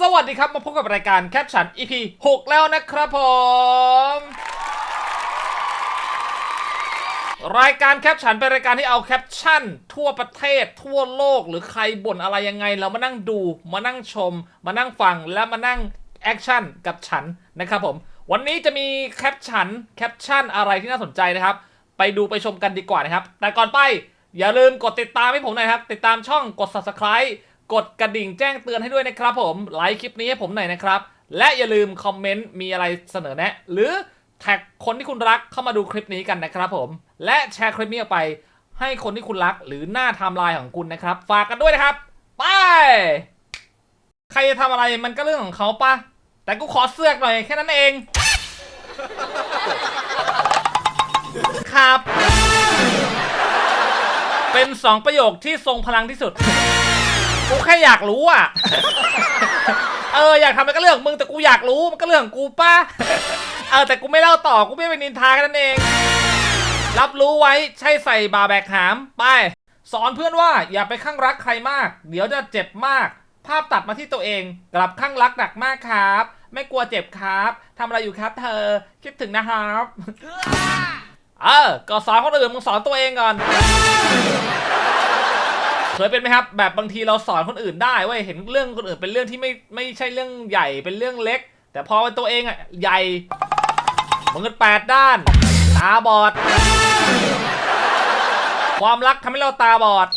สวัสดีครับมาพบกับรายการแคปชั่น EP 6 แล้วนะครับผม รายการแคปชั่นเป็นรายการที่เอาแคปชั่น ทั่วประเทศ ทั่วโลกหรือใครบ่นอะไรยังไง เรามานั่งดู มานั่งชม มานั่งฟังและมานั่งแอคชั่นกับฉันนะครับผม วันนี้จะมีแคปชั่นแคปชั่นอะไรที่น่าสนใจนะครับ ไปดูไปชมกันดีกว่านะครับ แต่ก่อนไปอย่าลืมกดติดตามให้ผมหน่อยครับ ติดตามช่องกด subscribe กดกระดิ่งแจ้งเตือนให้ด้วยนะครับผมไลค์คลิปนี้ให้ผมหน่อยนะครับ และอย่าลืมคอมเมนต์มีอะไรเสนอแนะ หรือแท็กคนที่คุณรักเข้ามาดูคลิปนี้กันนะครับผม และแชร์คลิปนี้ออกไป ให้คนที่คุณรักหรือหน้าไทม์ไลน์ของคุณนะครับ ฝากกันด้วยนะครับไปใครจะทำอะไรมันก็เรื่องของเขาปะแต่กูขอเสือกหน่อยแค่นั้นเอง ครับ เป็นสองประโยคที่ทรงพลังที่สุด กูแค่อยากรู้อะ เอออยากทำมันก็เรื่องของมึงแต่กูอยากรู้มันก็เรื่องของกูป้าเออแต่กูไม่เล่าต่อกูไม่เป็นนินทากันนั่นเอง รับรู้ไว้ใช่ใส่บาแบกหามไป สอนเพื่อนว่าอย่าไปข้างรักใครมาก เดี๋ยวจะเจ็บมาก ภาพตัดมาที่ตัวเอง กลับข้างรักหนักมากครับ ไม่กลัวเจ็บครับทำอะไรอยู่ครับ เธอคิดถึงนะครับ เออก็สอนคนอื่นมึงสอนตัวเองก่อน เคยเป็นไหมครับแบบบางทีเราสอนคนอื่นได้เว้ยเห็นเรื่องคนอื่นเป็นเรื่องที่ไม่ไม่ใช่เรื่องใหญ่เป็นเรื่องเล็ก แต่พอเป็นตัวเองอะใหญ่มันก็แปดด้านตาบอด ความรักทำให้เราตาบอด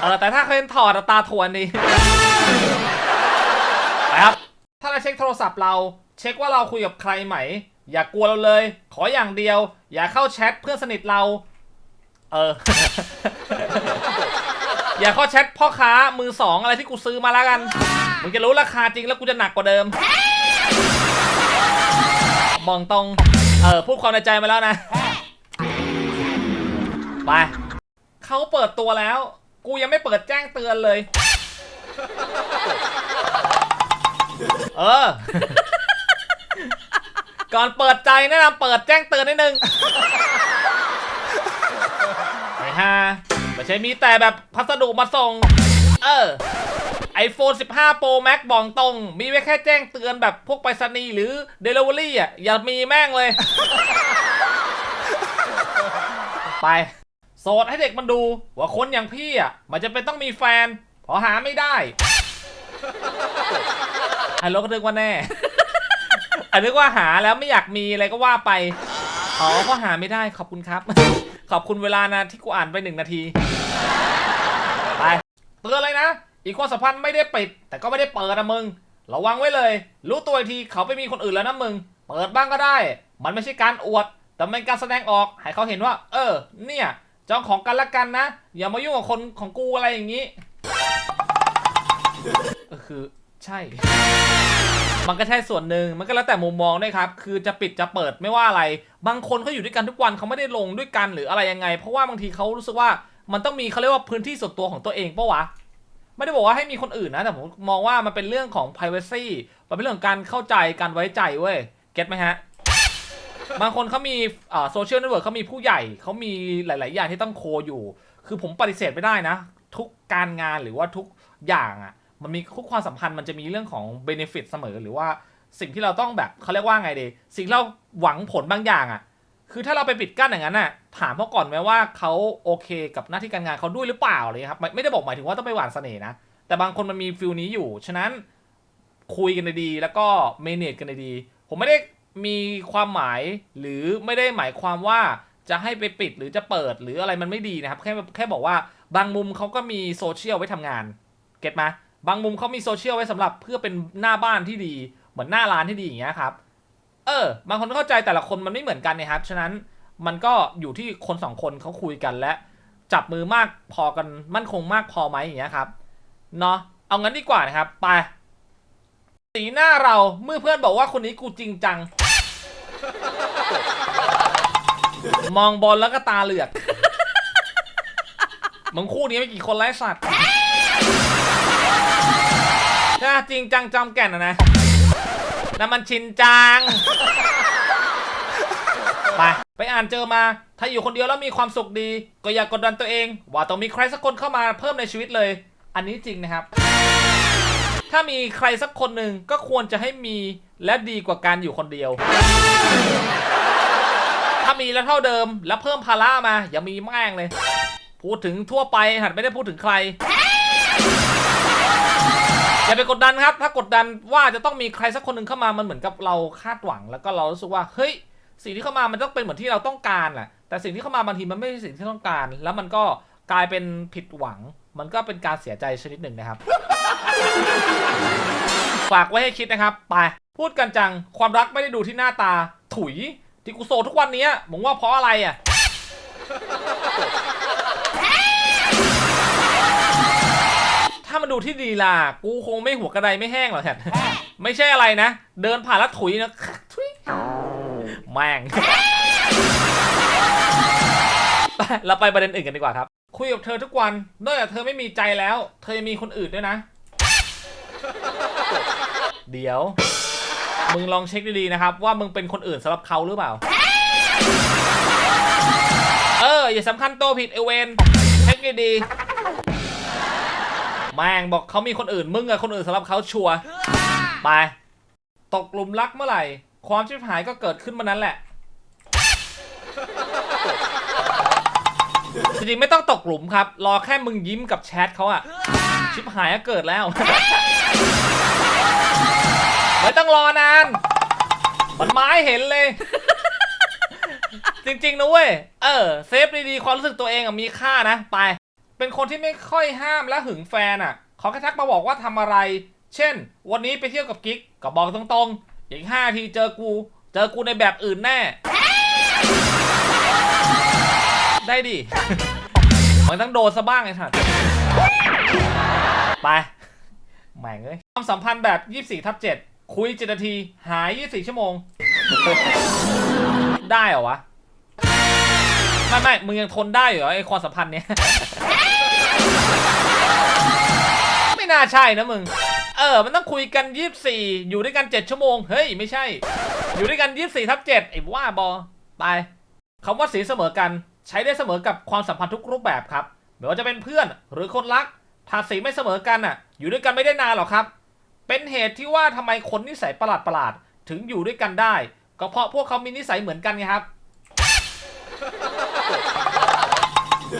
เออแต่ถ้าเคยถอดตาทวนดีไปครับ ถ้าเราเช็คโทรศัพท์เรา เช็คว่าเราคุยกับใครไหม อย่ากลัวเราเลย ขออย่างเดียว อย่าเข้าแชทเพื่อนสนิทเรา เออ อย่าเข้าแชทพ่อค้ามือสองอะไรที่กูซื้อมาแล้วกัน มึงจะรู้ราคาจริงแล้วกูจะหนักกว่าเดิม มองตรง เออพูดความในใจมาแล้วนะ ไป เขาเปิดตัวแล้ว กูยังไม่เปิดแจ้งเตือนเลย เออ ก่อนเปิดใจแนะนำเปิดแจ้งเตือนนิดนึง ไอ้ห่าไม่ใช่มีแต่แบบพัสดุมาส่ง เออ iPhone 15 Pro Max บอกตรง มีไว้แค่แจ้งเตือนแบบพวกไปรษณีย์หรือ Delivery อะ อย่ามีแม่งเลย ไป โสดให้เด็กมันดู ว่าคนอย่างพี่อะ มันจะเป็นต้องมีแฟนเพอหาไม่ได้ฮัลโหลก็นึกว่าแน่ อันนึกว่าหาแล้วไม่อยากมีอะไรก็ว่าไป อ๋อเพราะหาไม่ได้ขอบคุณครับ ขอบคุณเวลานะที่กูอ่านไปหนึ่งนาที ไป เตือนเลยนะ อีกความสัมพันธ์ไม่ได้ปิด แต่ก็ไม่ได้เปิดนะมึง ระวังไว้เลย รู้ตัวอีกทีเขาไปมีคนอื่นแล้วนะมึง เปิดบ้างก็ได้ มันไม่ใช่การอวด แต่มันเป็นการแสดงออก ให้เขาเห็นว่า เออ เนี่ยจ้าของกันละกันนะ อย่ามายุ่งกับคนของกูอะไรอย่างนี้เออคือใช่ มันก็ใช่ส่วนหนึ่งมันก็แล้วแต่มุมมองด้วยครับ คือจะปิดจะเปิดไม่ว่าอะไร บางคนเขาอยู่ด้วยกันทุกวันเขาไม่ได้ลงด้วยกันหรืออะไรยังไง เพราะว่าบางทีเขารู้สึกว่ามันต้องมีเขาเรียกว่าพื้นที่ส่วนตัวของตัวเองปะวะไม่ได้บอกว่าให้มีคนอื่นนะแต่ผมมองว่ามันเป็นเรื่องของ privacy มันเป็นเรื่องของการเข้าใจการไว้ใจเว้ยเก็ตไหมฮะบางคนเขามีโซเชียลเน็ตเวิร์กเขามีผู้ใหญ่เขามีหลาย ๆ อย่างที่ต้องโคอยู่ คือผมปฏิเสธไม่ได้นะ ทุกการงานหรือว่าทุกอย่างอะ มันมีทุกความสัมพันธ์มันจะมีเรื่องของเบเนฟิตเสมอหรือว่าสิ่งที่เราต้องแบบเขาเรียกว่าไงดีสิ่งเราหวังผลบางอย่างอะ คือถ้าเราไปปิดกั้นอย่างนั้นน่ะถามเขาก่อนไหมว่าเขาโอเคกับหน้าที่การงานเขาด้วยหรือเปล่าเลยครับไม่ไม่ได้บอกหมายถึงว่าต้องไปหวานเสน่ห์นะแต่บางคนมันมีฟิลนี้อยู่ ฉะนั้นคุยกันดีแล้วก็เมเนจกันดี ผมไม่ได้มีความหมายหรือไม่ได้หมายความว่าจะให้ไปปิดหรือจะเปิดหรืออะไรมันไม่ดีนะครับ แค่แค่บอกว่าบางมุมเขาก็มีโซเชียลไว้ทำงาน เก็ตไหม บางมุมเขามีโซเชียลไว้สำหรับเพื่อเป็นหน้าบ้านที่ดี เหมือนหน้าร้านที่ดีอย่างเงี้ยครับ เออ บางคนเข้าใจแต่ละคนมันไม่เหมือนกันนะครับ ฉะนั้นมันก็อยู่ที่คนสองคนเขาคุยกันและ จับมือมากพอกันมั่นคงมากพอไหมอย่างเงี้ยครับ เนาะเอางั้นดีกว่านะครับ ไป สีหน้าเราเมื่อเพื่อนบอกว่าคนนี้กูจริงจัง มองบอลแล้วก็ตาเหลือก มึงคู่นี้ไม่กี่คนไร้สัตว์ ถ้าจริงจังจำแก่นอะนะนั่นมันชินจัง ไป ไปอ่านเจอมา ถ้าอยู่คนเดียวแล้วมีความสุขดี ก็อย่ากกดดันตัวเอง ว่าต้องมีใครสักคนเข้ามาเพิ่มในชีวิตเลย อันนี้จริงนะครับ ถ้ามีใครสักคนหนึ่งก็ควรจะให้มีและดีกว่าการอยู่คนเดียว ถ้ามีแล้วเท่าเดิมแล้วเพิ่มภาระมา อย่ามีแม่งเลย พูดถึงทั่วไปหัดไม่ได้พูดถึงใคร อย่าไปกดดันครับ ถ้ากดดันว่าจะต้องมีใครสักคนหนึ่งเข้ามามันเหมือนกับเราคาดหวัง แล้วก็เรารู้สึกว่าเฮ้ยสิ่งที่เข้ามามันต้องเป็นเหมือนที่เราต้องการแหละแต่สิ่งที่เข้ามาบางทีมันไม่ใช่สิ่งที่ต้องการ แล้วมันก็กลายเป็นผิดหวัง มันก็เป็นการเสียใจชนิดหนึ่งนะครับ ฝากไว้ให้คิดนะครับ ไป พูดกันจัง ความรักไม่ได้ดูที่หน้าตา ถุย ที่กูโสดทุกวันนี้มึงว่าเพราะอะไรอะ ดูที่ดีล่ะกูคงไม่หัวกระไดไม่แห้งหรอกแทนไม่ใช่อะไรนะ เดินผ่านแล้วถุยนะถุยแม่งไปเราไปประเด็นอื่นกันดีกว่าครับ คุยกับเธอทุกวันนอกจากเธอไม่มีใจแล้ว เธอยังมีคนอื่นด้วยนะ เดี๋ยว มึงลองเช็คดีๆนะครับ ว่ามึงเป็นคนอื่นสำหรับเขาหรือเปล่า เออ อย่าสำคัญโตวผิดเอเวนเช็คดีๆ แม่งบอกเขามีคนอื่นมึงอะคนอื่นสำหรับเขาชัวร์ไป ตกหลุมรักเมื่อไหร่ ความชิบหายก็เกิดขึ้นมื่อนั้นแหละ จริงๆไม่ต้องตกหลุมครับ รอแค่มึงยิ้มกับแชทเขาอะชิบหายก็เกิดแล้ว ไม่ต้องรอนาน มันไม้เห็นเลย จริงๆนะเว้ย เออ เซฟดีๆ ความรู้สึกตัวเองอะมีค่านะ ไป เป็นคนที่ไม่ค่อยห้ามและหึงแฟนอะเขาแค่ทักมาบอกว่าทำอะไร เช่น วันนี้ไปเที่ยวกับกิ๊กก็บอกตรงๆ อีกห้าทีเจอกู เจอกูในแบบอื่นแน่ ได้ดิมันต้องโดนซะบ้างไอ้สัสไปแม่งเอ้ยความสัมพันธ์แบบ 24 ทับ 7 คุย 7 นาที หาย 24 ชั่วโมง ได้เหรอวะ ไม่ไม่มึงยังทนได้เหรอไอความสัมพันธ์เนี้ย ใช่นะมึง เออ มันต้องคุยกัน 24 อยู่ด้วยกัน 7 ชั่วโมง เฮ้ย ไม่ใช่ อยู่ด้วยกัน 24ทับ7ไอ้ว่าบอ ไปคำว่าสีเสมอกัน ใช้ได้เสมอกับความสัมพันธ์ทุกรูปแบบครับไม่ว่าจะเป็นเพื่อนหรือคนรัก ถ้าสีไม่เสมอกันอะ อยู่ด้วยกันไม่ได้นานหรอกครับ เป็นเหตุที่ว่าทำไมคนนิสัยประหลาดประหลาดๆถึงอยู่ด้วยกันได้ ก็เพราะพวกเขามีนิสัยเหมือนกันไงครับ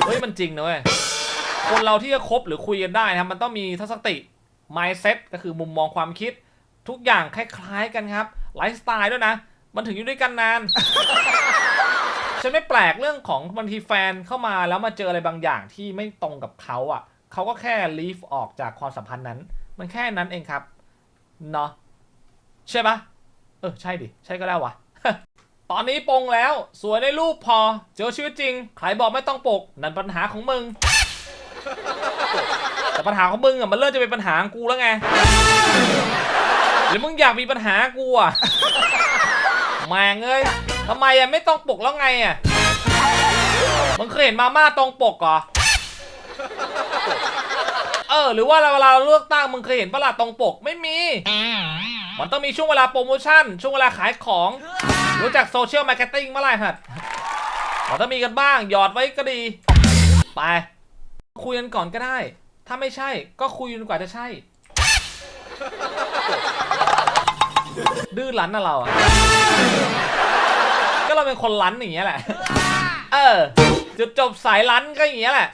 เฮ้ยมันจริงนะเว้ย คนเราที่จะคบหรือคุยกันได้นะครับมันต้องมีทัศนคติ mindset ก็คือมุมมองความคิด ทุกอย่างคล้ายๆกันครับไลฟ์สไตล์ด้วยนะ มันถึงอยู่ด้วยกันนาน ฉันไม่แปลกเรื่องของบางทีแฟนเข้ามาแล้วมาเจออะไรบางอย่างที่ไม่ตรงกับเขาอะเขาก็แค่ leave ออกจากความสัมพันธ์นั้น มันแค่นั้นเองครับเนาะใช่ปะเออใช่ดิ ใช่ก็ได้วะตอนนี้ปงแล้ว สวยในรูปพอ เจอชีวิตจริง ใครบอกไม่ต้องปก นั่นปัญหาของมึง แต่ปัญหาของมึงอะมันเริ่มจะเป็นปัญหาของกูแล้วไงหรือมึงอยากมีปัญหากูอะแม่งเอ้ยทำไมอะไม่ต้องปกแล้วไงอะมึงเคยเห็นมาม่าตรงปกเหรอเออหรือว่าเวลาเราเลือกตั้งมึงเคยเห็นประหลาดตรงปกไม่มี มันต้องมีช่วงเวลาโปรโมชั่น ช่วงเวลาขายของ รู้จักโซเชียลมาร์เก็ตติ้งเมื่อไหร่ฮะมันต้องมีกันบ้างหยอดไว้ก็ดี ไป คุยกันก่อนก็ได้ ถ้าไม่ใช่ก็คุยจนกว่าจะใช่ ดื้อรั้นนะเราอะก็เราเป็นคนรั้นอย่างเงี้ยแหละ เออ จุดจบสายรั้นก็อย่างเงี้ยแหละ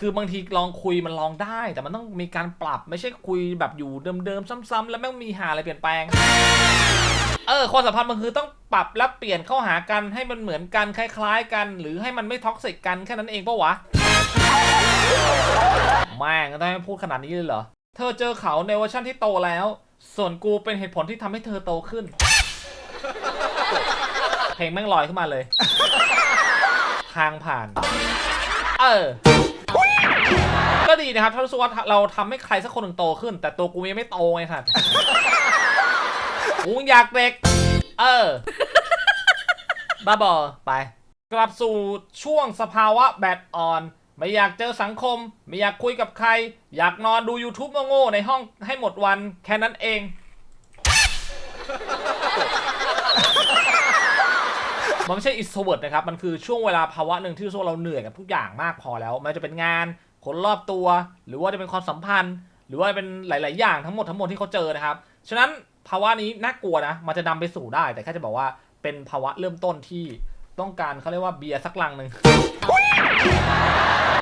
คือบางทีลองคุยมันลองได้ แต่มันต้องมีการปรับไม่ใช่คุยแบบอยู่เดิมๆซ้ำๆแล้วแม่งมีหาอะไรเปลี่ยนแปลง เออความสัมพันธ์มันคือต้องปรับและเปลี่ยนเข้าหากันให้มันเหมือนกันคล้ายๆกัน หรือให้มันไม่ท็อกซิกกันแค่นั้นเองปะวะแม่งต้องพูดขนาดนี้เลยเหรอ เธอเจอเขาในเวอร์ชันที่โตแล้ว ส่วนกูเป็นเหตุผลที่ทำให้เธอโตขึ้น เพลงแม่งลอยขึ้นมาเลย ทางผ่าน เออ ก็ดีนะครับ ถ้ารู้สึกว่าเราทำให้ใครสักคนหนึ่งโตขึ้น แต่ตัวกูยังไม่โตไงสัต ว์กูอยากเด็ก เออ บ้าบอไป กลับสู่ช่วงสภาวะแบตอ่อน ไม่อยากเจอสังคม ไม่อยากคุยกับใคร อยากนอนดู YouTube โง่ๆในห้องให้หมดวันแค่นั้นเอง มันไม่ใช่อิสเวิร์ดนะครับ มันคือช่วงเวลาภาวะหนึ่งที่รู้สึกว่าเราเหนื่อยกับทุกอย่างมากพอแล้วไมันจะเป็นงาน คนรอบตัว หรือว่าจะเป็นความสัมพันธ์ หรือว่าเป็นหลาย ๆ อย่างทั้งหมดทั้งมวลที่เขาเจอนะครับ ฉะนั้น ภาวะนี้น่ากลัวนะ มันจะนำไปสู่ได้ แต่แค่จะบอกว่าเป็นภาวะเริ่มต้นที่ต้องการเขาเรียกว่าเบียร์สักลังหนึ่ง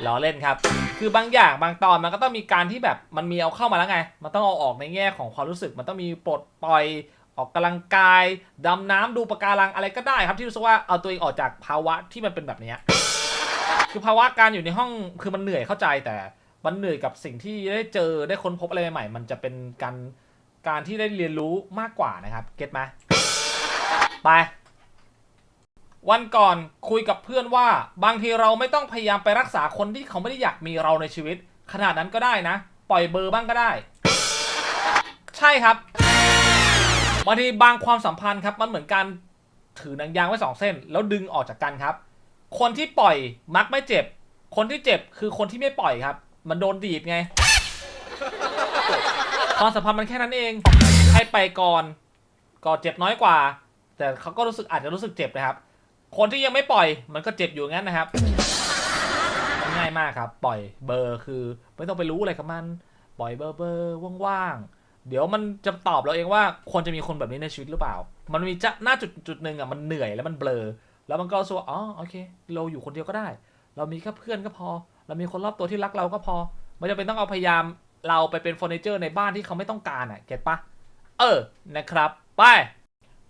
ล้อเล่นครับ คือบางอย่างบางตอนมันก็ต้องมีการที่แบบมันมีเอาเข้ามาแล้วไง มันต้องเอาออกในแง่ของความรู้สึก มันต้องมีปลดปล่อยออกกำลังกายดำน้ำดูปะการังอะไรก็ได้ครับ ที่รู้สึกว่าเอาตัวเองออกจากภาวะที่มันเป็นแบบนี้ คือภาวะการอยู่ในห้องคือมันเหนื่อยเข้าใจแต่มันเหนื่อยกับสิ่งที่ได้เจอได้ค้นพบอะไรใหม่ๆมันจะเป็นการ การที่ได้เรียนรู้มากกว่านะครับเก็ตไหมไป วันก่อนคุยกับเพื่อนว่าบางทีเราไม่ต้องพยายามไปรักษาคนที่เขาไม่ได้อยากมีเราในชีวิต ขนาดนั้นก็ได้นะ ปล่อยเบอร์บ้างก็ได้ ใช่ครับบางทีบางความสัมพันธ์ครับมันเหมือนการถือหนังยางไว้สองเส้น แล้วดึงออกจากกันครับ คนที่ปล่อยมักไม่เจ็บ คนที่เจ็บคือคนที่ไม่ปล่อยครับ มันโดนดีดไง ความสัมพันธ์มันแค่นั้นเอง ให้ไปก่อนก็เจ็บน้อยกว่า แต่เขาก็รู้สึกอาจจะรู้สึกเจ็บนะครับ คนที่ยังไม่ปล่อยมันก็เจ็บอยู่งั้นนะครับ ง่ายมากครับ ปล่อยเบอร์คือ ไม่ต้องไปรู้อะไรกับมัน ปล่อยเบอร์เบอร์ว่างๆเดี๋ยวมันจะตอบเราเองว่าควรจะมีคนแบบนี้ในชีวิตหรือเปล่า มันมีจะหน้าจุดจุดหนึ่งอะมันเหนื่อยแล้วมันเบลอแล้วมันก็รู้สึกว่าอ๋อโอเค เราอยู่คนเดียวก็ได้ เรามีแค่เพื่อนก็พอ เรามีคนรอบตัวที่รักเราก็พอไม่จำเป็นต้องเอาพยายาม เราไปเป็นเฟอร์นิเจอร์ในบ้านที่เขาไม่ต้องการอะเก็ตปะเออนะครับ ไป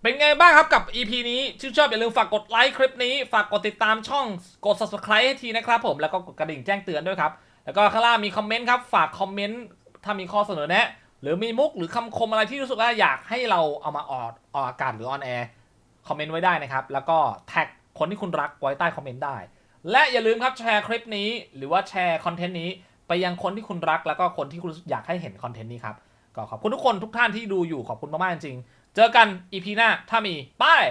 เป็นไงบ้างครับกับ EP นี้ชื่นชอบอย่าลืมฝากกดไลค์คลิปนี้ ฝากกดติดตามช่องกด subscribe ให้ทีนะครับผมแล้วก็กดกระดิ่งแจ้งเตือนด้วยครับ แล้วก็ข้างล่างมีคอมเมนต์ครับ ฝากคอมเมนต์ถ้ามีข้อเสนอแนะ หรือมีมุกหรือคำคมอะไรที่รู้สึกว่าอยากให้เราเอามาออกออกอากาศหรือออนแอร์คอมเมนต์ไว้ได้นะครับ แล้วก็แท็กคนที่คุณรักไว้ใต้คอมเมนต์ได้ และอย่าลืมครับแชร์คลิปนี้ หรือว่าแชร์คอนเทนต์นี้ ไปยังคนที่คุณรักแล้วก็คนที่คุณอยากให้เห็นคอนเทนต์นี้ครับ ก็ขอบคุณทุกคนทุกท่านที่ดูอยู่ขอบคุณมากๆจริงๆเจอกันอีพีหน้าถ้ามีบาย